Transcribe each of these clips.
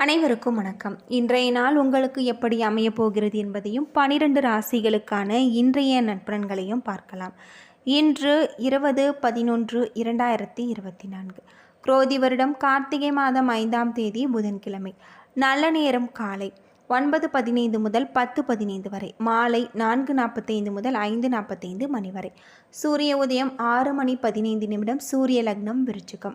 அனைவருக்கும் வணக்கம். இன்றைய நாள் உங்களுக்கு எப்படி அமையப் போகிறது என்பதையும் பனிரெண்டு ராசிகளுக்கான இன்றைய நட்பன்களையும் பார்க்கலாம். இன்று இருபது பதினொன்று இரண்டாயிரத்தி இருபத்தி நான்கு. குரோதி வருடம் கார்த்திகை மாதம் ஐந்தாம் தேதி புதன்கிழமை. நல்ல நேரம் காலை ஒன்பது பதினைந்து முதல் பத்து பதினைந்து வரை. மாலை நான்கு நாற்பத்தைந்து முதல் ஐந்து நாற்பத்தைந்து மணி வரை. சூரிய உதயம் ஆறு மணி பதினைந்து நிமிடம் சூரிய லக்னம் விருச்சிகம்.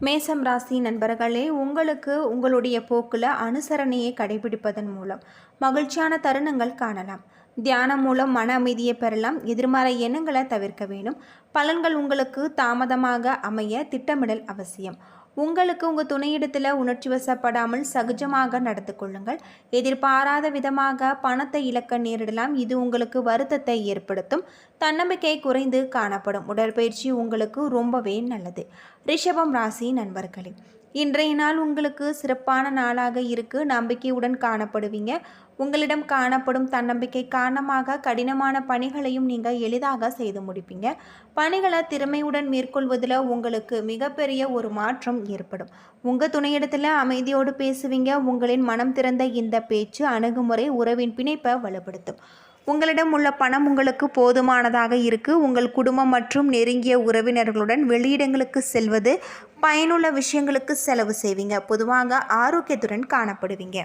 மேசம் ராசி நண்பர்களே உங்களுக்கு உங்களுடைய போக்கில் அனுசரணையை கடைபிடிப்பதன் மூலம் மகிழ்ச்சியான தருணங்கள் காணலாம். தியானம் மூலம் மன அமைதியை பெறலாம். எதிர்மறை எண்ணங்களை தவிர்க்க வேண்டும். பலன்கள் உங்களுக்கு தாமதமாக அமைய திட்டமிடல் அவசியம். உங்களுக்கு உங்கள் துணையிடத்தில் உணர்ச்சி வசப்படாமல் சகஜமாக நடந்து கொள்ளுங்கள். எதிர்பாராத விதமாக பணத்தை இழக்க நேரிடலாம். இது உங்களுக்கு வருத்தத்தை ஏற்படுத்தும். தன்னம்பிக்கை குறைந்து காணப்படும். உடற்பயிற்சி உங்களுக்கு ரொம்பவே நல்லது. ரிஷபம் ராசி நண்பர்களே இன்றைய நாள் உங்களுக்கு சிறப்பான நாளாக இருக்கு. நம்பிக்கையுடன் காணப்படுவீங்க. உங்களிடம் காணப்படும் தன்னம்பிக்கை காரணமாக கடினமான பணிகளையும் நீங்கள் எளிதாக செய்து முடிப்பீங்க. பணிகளை திறமையுடன் மேற்கொள்வதில் உங்களுக்கு மிகப்பெரிய ஒரு மாற்றம் ஏற்படும். உங்கள் துணையிடத்தில் அமைதியோடு பேசுவீங்க. உங்களின் மனம் திறந்த இந்த பேச்சு அணுகுமுறை உறவின் பிணைப்பை வலுப்படுத்தும். உங்களிடம் உள்ள பணம் உங்களுக்கு போதுமானதாக இருக்கு. உங்கள் குடும்பம் மற்றும் நெருங்கிய உறவினர்களுடன் வெளியிடங்களுக்கு செல்வது பயனுள்ள விஷயங்களுக்கு செலவு செய்வீங்க. பொதுவாக ஆரோக்கியத்துடன் காணப்படுவீங்க.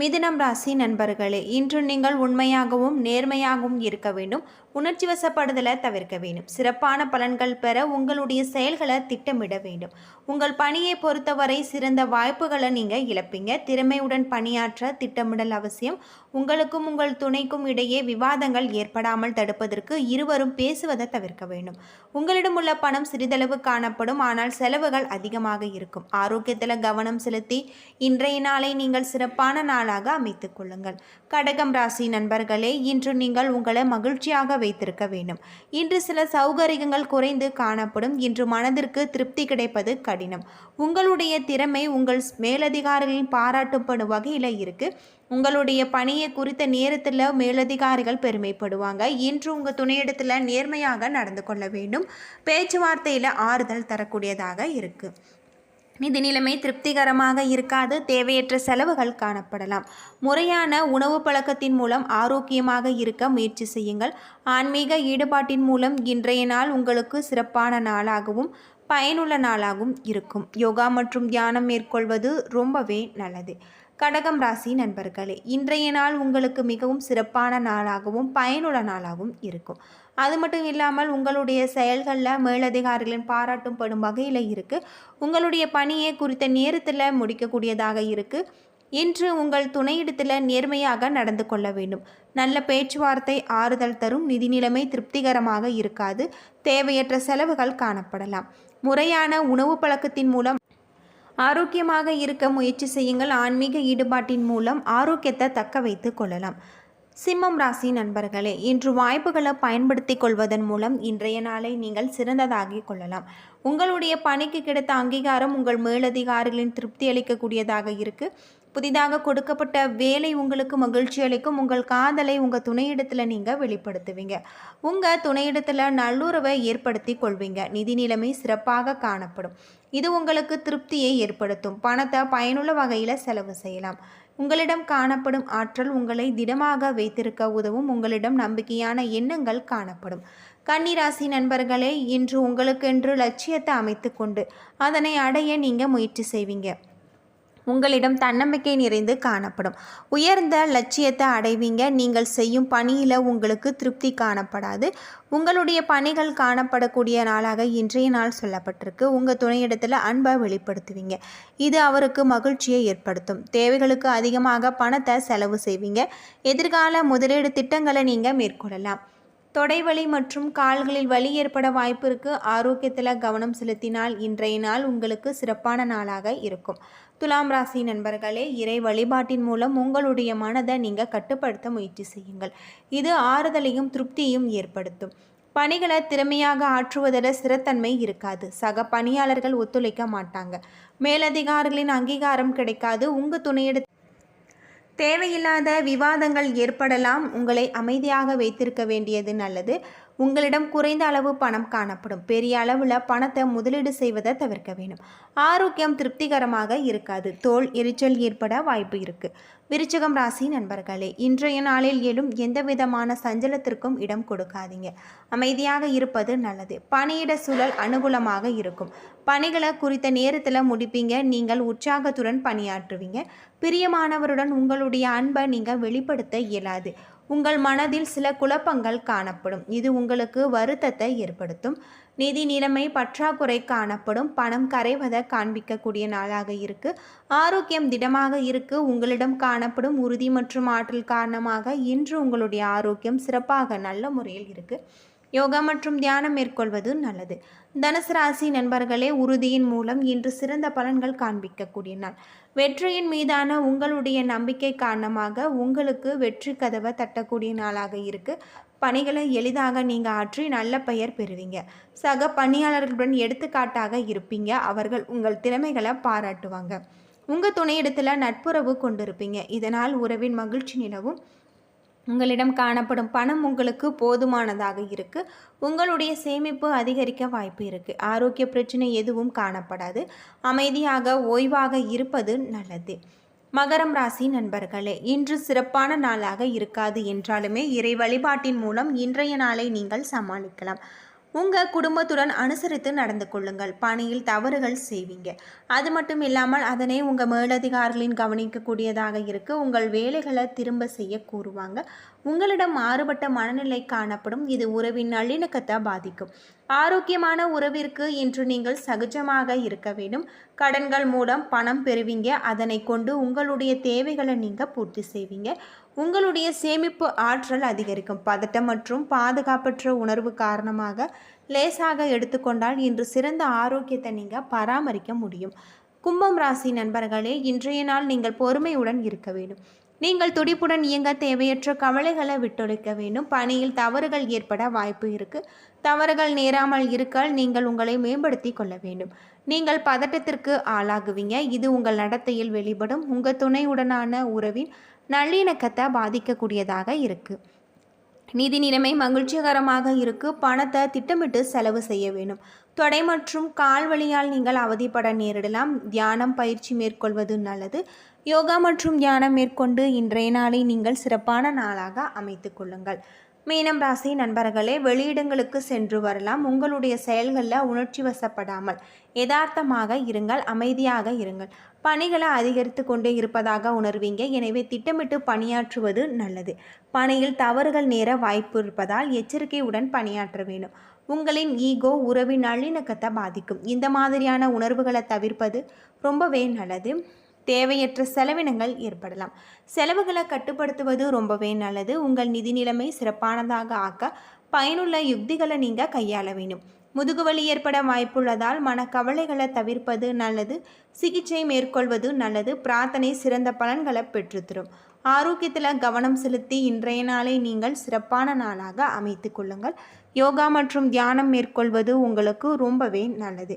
மிதுனம் ராசி நண்பர்களே இன்று நீங்கள் உண்மையாகவும் நேர்மையாகவும் இருக்க வேண்டும். உணர்ச்சி வசப்படுதலை தவிர்க்க வேண்டும். சிறப்பான பலன்கள் பெற உங்களுடைய செயல்களை திட்டமிட வேண்டும். உங்கள் பணியை பொறுத்தவரை சிறந்த வாய்ப்புகளை நீங்கள் இழப்பீங்க. திறமையுடன் பணியாற்ற திட்டமிடல் அவசியம். உங்களுக்கும் உங்கள் துணைக்கும் இடையே விவாதங்கள் ஏற்படாமல் தடுப்பதற்கு இருவரும் பேசுவதை தவிர்க்க வேண்டும். உங்களிடம் உள்ள பணம் சிறிதளவு காணப்படும். ஆனால் செலவுகள் அதிகமாக இருக்கும். ஆரோக்கியத்தில் கவனம் செலுத்தி இன்றைய நாளை நீங்கள் சிறப்பான நாளாக அமைத்துக் கொள்ளுங்கள். கடகம் ராசி நண்பர்களே இன்று நீங்கள் உங்களை மகிழ்ச்சியாக வைத்திருக்க வேண்டும். இன்று சில சௌகரியங்கள் குறைந்து காணப்படும். இன்று மனதிற்கு திருப்தி கிடைப்பது கடினம். உங்களுடைய திறமை உங்கள் மேலதிகாரிகளின் பாராட்டப்படும் வகையில் இருக்குது உங்களுடைய பணியை குறித்த நேரத்தில் மேலதிகாரிகள் பெருமைப்படுவாங்க. இன்று உங்கள் துணையிடத்தில் நேர்மையாக நடந்து கொள்ள வேண்டும். பேச்சுவார்த்தையில் ஆறுதல் தரக்கூடியதாக இருக்குது நிதி நிலைமை திருப்திகரமாக இருக்காது தேவையற்ற செலவுகள் காணப்படலாம். முறையான உணவு பழக்கத்தின் மூலம் ஆரோக்கியமாக இருக்க முயற்சி செய்யுங்கள். ஆன்மீக ஈடுபாட்டின் மூலம் இன்றைய நாள் உங்களுக்கு சிறப்பான நாளாகவும் பயனுள்ள நாளாகவும் இருக்கும். யோகா மற்றும் தியானம் மேற்கொள்வது ரொம்பவே நல்லது. கடகம் ராசி நண்பர்களே இன்றைய நாள் உங்களுக்கு மிகவும் சிறப்பான நாளாகவும் பயனுள்ள நாளாகவும் இருக்கும். அது மட்டும் இல்லாமல் உங்களுடைய செயல்களில் மேலதிகாரிகளின் பாராட்டும் படும் வகையில் இருக்குது உங்களுடைய பணியை குறித்த நேரத்தில் முடிக்கக்கூடியதாக இருக்குது இன்று உங்கள் துணையிடத்தில் நேர்மையாக நடந்து கொள்ள வேண்டும். நல்ல பேச்சுவார்த்தை ஆறுதல் தரும் நிதி நிலைமை திருப்திகரமாக இருக்காது. தேவையற்ற செலவுகள் காணப்படலாம். முறையான உணவு பழக்கத்தின் மூலம் ஆரோக்கியமாக இருக்க முயற்சி செய்யுங்கள். ஆன்மீக ஈடுபாட்டின் மூலம் ஆரோக்கியத்தை தக்க வைத்து கொள்ளலாம். சிம்மம் ராசி நண்பர்களே இன்று வாய்ப்புகளை பயன்படுத்தி கொள்வதன் மூலம் இன்றைய நாளை நீங்கள் சிறந்ததாகிக் கொள்ளலாம். உங்களுடைய பணிக்கு கிடைத்த அங்கீகாரம் உங்கள் மேலதிகாரிகளின் திருப்தி அளிக்கக்கூடியதாக இருக்குது புதிதாக கொடுக்கப்பட்ட வேலை உங்களுக்கு மகிழ்ச்சி அளிக்கும். உங்கள் காதலை உங்கள் துணையிடத்தில் நீங்கள் வெளிப்படுத்துவீங்க. உங்கள் துணையிடத்தில் நல்லுறவை ஏற்படுத்தி கொள்வீங்க. நிதி நிலைமை சிறப்பாக காணப்படும். இது உங்களுக்கு திருப்தியை ஏற்படுத்தும். பணத்தை பயனுள்ள வகையில் செலவு செய்யலாம். உங்களிடம் காணப்படும் ஆற்றல் உங்களை திடமாக வைத்திருக்க உதவும். உங்களிடம் நம்பிக்கையான எண்ணங்கள் காணப்படும். கன்னிராசி நண்பர்களே இன்று உங்களுக்கென்று லட்சியத்தை அமைத்துக்கொண்டு அதனை அடைய நீங்கள் முயற்சி செய்வீங்க. உங்களிடம் தன்னம்பிக்கை நிறைந்து காணப்படும். உயர்ந்த லட்சியத்தை அடைவீங்க. நீங்கள் செய்யும் பணியில் உங்களுக்கு திருப்தி காணப்படாது. உங்களுடைய பணிகள் காணப்படக்கூடிய நாளாக இன்றைய நாள் சொல்லப்பட்டிருக்கு. உங்கள் துணையிடத்தில் அன்பை வெளிப்படுத்துவீங்க. இது அவருக்கு மகிழ்ச்சியை ஏற்படுத்தும். தேவைகளுக்கு அதிகமாக பணத்தை செலவு செய்வீங்க. எதிர்கால முதலீடு திட்டங்களை நீங்கள் மேற்கொள்ளலாம். தொடைவலி மற்றும் கால்களில் வலி ஏற்பட வாய்ப்பு இருக்குது ஆரோக்கியத்தில் கவனம் செலுத்தினால் இன்றைய நாள் உங்களுக்கு சிறப்பான நாளாக இருக்கும். துலாம் ராசி நண்பர்களே இறை வழிபாட்டின் மூலம் உங்களுடைய மனதை நீங்கள் கட்டுப்படுத்த முயற்சி செய்யுங்கள். இது ஆறுதலையும் திருப்தியையும் ஏற்படுத்தும். பணிகளை திறமையாக ஆற்றுவதில் சிறத்தன்மை இருக்காது. சக பணியாளர்கள் ஒத்துழைக்க மாட்டாங்க. மேலதிகாரிகளின் அங்கீகாரம் கிடைக்காது. உங்கள் துணையிட தேவையில்லாத விவாதங்கள் ஏற்படலாம். உங்களை அமைதியாக வைத்திருக்க வேண்டியது நல்லது. உங்களிடம் குறைந்த அளவு பணம் காணப்படும். பெரிய அளவில் பணத்தை முதலீடு செய்வதை தவிர்க்க வேண்டும். ஆரோக்கியம் திருப்திகரமாக இருக்காது. தோல் எரிச்சல் ஏற்பட வாய்ப்பு இருக்கு. விருச்சகம் ராசி நண்பர்களே இன்றைய நாளில் எழும் எந்த விதமான சஞ்சலத்திற்கும் இடம் கொடுக்காதீங்க. அமைதியாக இருப்பது நல்லது. பணியிட சூழல் அனுகூலமாக இருக்கும். பணிகளை குறித்த நேரத்தில் முடிப்பீங்க. நீங்கள் உற்சாகத்துடன் பணியாற்றுவீங்க. பிரியமானவருடன் உங்களுடைய அன்பை நீங்கள் வெளிப்படுத்த இயலாது. உங்கள் மனதில் சில குழப்பங்கள் காணப்படும். இது உங்களுக்கு வருத்தத்தை ஏற்படுத்தும். நிதி நிலைமை பற்றாக்குறை காணப்படும். பணம் கரைவதை காண்பிக்கக்கூடிய நாளாக இருக்கு. ஆரோக்கியம் திடமாக இருக்கு. உங்களிடம் காணப்படும் உறுதி மற்றும் ஆற்றல் காரணமாக இன்று உங்களுடைய ஆரோக்கியம் சிறப்பாக நல்ல முறையில் இருக்கு. யோகா மற்றும் தியானம் மேற்கொள்வது நல்லது. தனுசு ராசி நண்பர்களே உறுதியின் மூலம் இன்று சிறந்த பலன்கள் காண்பிக்கக்கூடிய நாள். வெற்றியின் மீதான உங்களுடைய நம்பிக்கை காரணமாக உங்களுக்கு வெற்றி கதவை தட்டக்கூடிய நாளாக இருக்கு. பணிகளை எளிதாக நீங்கள் ஆற்றி நல்ல பெயர் பெறுவீங்க. சக பணியாளர்களுடன் எடுத்துக்காட்டாக இருப்பீங்க. அவர்கள் உங்கள் திறமைகளை பாராட்டுவாங்க. உங்கள் துணையிடத்தில் நட்புறவு கொண்டிருப்பீங்க. இதனால் உறவின் மகிழ்ச்சி நிலவும். உங்களிடம் காணப்படும் பணம் உங்களுக்கு போதுமானதாக இருக்குது உங்களுடைய சேமிப்பு அதிகரிக்க வாய்ப்பு இருக்குது ஆரோக்கிய பிரச்சனை எதுவும் காணப்படாது. அமைதியாக ஓய்வாக இருப்பது நல்லது. மகரம் ராசி நண்பர்களே இன்று சிறப்பான நாளாக இருக்காது என்றாலுமே இறை வழிபாட்டின் மூலம் இன்றைய நாளை நீங்கள் சமாளிக்கலாம். உங்கள் குடும்பத்துடன் அனுசரித்து நடந்து கொள்ளுங்கள். பணியில் தவறுகள் செய்வீங்க. அது மட்டும் இல்லாமல் அதனை உங்கள் மேலதிகாரிகளின் கவனிக்கக்கூடியதாக இருக்க. உங்கள் வேலைகளை திரும்ப செய்ய கூறுவாங்க. உங்களிடம் மாறுபட்ட மனநிலை காணப்படும். இது உறவின் நல்லிணக்கத்தை பாதிக்கும். ஆரோக்கியமான உறவிற்கு இன்று நீங்கள் சகஜமாக இருக்க வேண்டும். கடன்கள் மூலம் பணம் பெறுவீங்க. அதனை கொண்டு உங்களுடைய தேவைகளை நீங்கள் பூர்த்தி செய்வீங்க. உங்களுடைய சேமிப்பு ஆற்றல் அதிகரிக்கும். பதட்டம் மற்றும் பாதுகாப்பற்ற உணர்வு காரணமாக லேசாக எடுத்துக்கொண்டால் இன்று சிறந்த ஆரோக்கியத்தை நீங்கள் பராமரிக்க முடியும். கும்பம் ராசி நண்பர்களே இன்றைய நாள் நீங்கள் பொறுமையுடன் இருக்க வேண்டும். நீங்கள் துடிப்புடன் இயங்க தேவையற்ற கவலைகளை விட்டொழிக்க வேண்டும். பணியில் தவறுகள் ஏற்பட வாய்ப்பு இருக்கு. தவறுகள் நேராமல் இருக்க நீங்கள் உங்களை மேம்படுத்தி கொள்ள வேண்டும். நீங்கள் பதட்டத்திற்கு ஆளாகுவீங்க. இது உங்கள் நடத்தையில் வெளிப்படும். உங்கள் துணையுடனான உறவின் நல்லிணக்கத்தை பாதிக்கக்கூடியதாக இருக்குது நிதி நிலைமை மகிழ்ச்சிகரமாக இருக்கு. பணத்தை திட்டமிட்டு செலவு செய்ய வேண்டும். தொடை மற்றும் கால் வழியால் நீங்கள் அவதிப்பட நேரிடலாம். தியானம் பயிற்சி மேற்கொள்வது நல்லது. யோகா மற்றும் தியானம் மேற்கொண்டு இன்றைய நாளை நீங்கள் சிறப்பான நாளாக அமைத்து கொள்ளுங்கள். மீனம் ராசி நண்பர்களே வெளியிடங்களுக்கு சென்று வரலாம். உங்களுடைய செயல்களில் உணர்ச்சி வசப்படாமல் யதார்த்தமாக இருங்கள் அமைதியாக இருங்கள். பணிகளை அதிகரித்து கொண்டே இருப்பதாக உணர்வீங்க. எனவே திட்டமிட்டு பணியாற்றுவது நல்லது. பணியில் தவறுகள் நேர வாய்ப்பு இருப்பதால் எச்சரிக்கையுடன் பணியாற்ற வேண்டும். உங்களின் ஈகோ உறவின் நல்லிணக்கத்தை பாதிக்கும். இந்த மாதிரியான உணர்வுகளை தவிர்ப்பது ரொம்பவே நல்லது. தேவையற்ற செலவினங்கள் ஏற்படலாம். செலவுகளை கட்டுப்படுத்துவது ரொம்பவே நல்லது. உங்கள் நிதி நிலைமை சிறப்பானதாக ஆக்க பயனுள்ள யுக்திகளை நீங்கள் கையாள வேண்டும். முதுகுவலி ஏற்பட வாய்ப்புள்ளதால் மனக்கவலைகளை தவிர்ப்பது நல்லது. சிகிச்சை மேற்கொள்வது நல்லது. பிரார்த்தனை சிறந்த பலன்களை பெற்றுத்தரும். ஆரோக்கியத்தில் கவனம் செலுத்தி இன்றைய நாளை நீங்கள் சிறப்பான நாளாக அமைத்து கொள்ளுங்கள். யோகா மற்றும் தியானம் மேற்கொள்வது உங்களுக்கு ரொம்பவே நல்லது.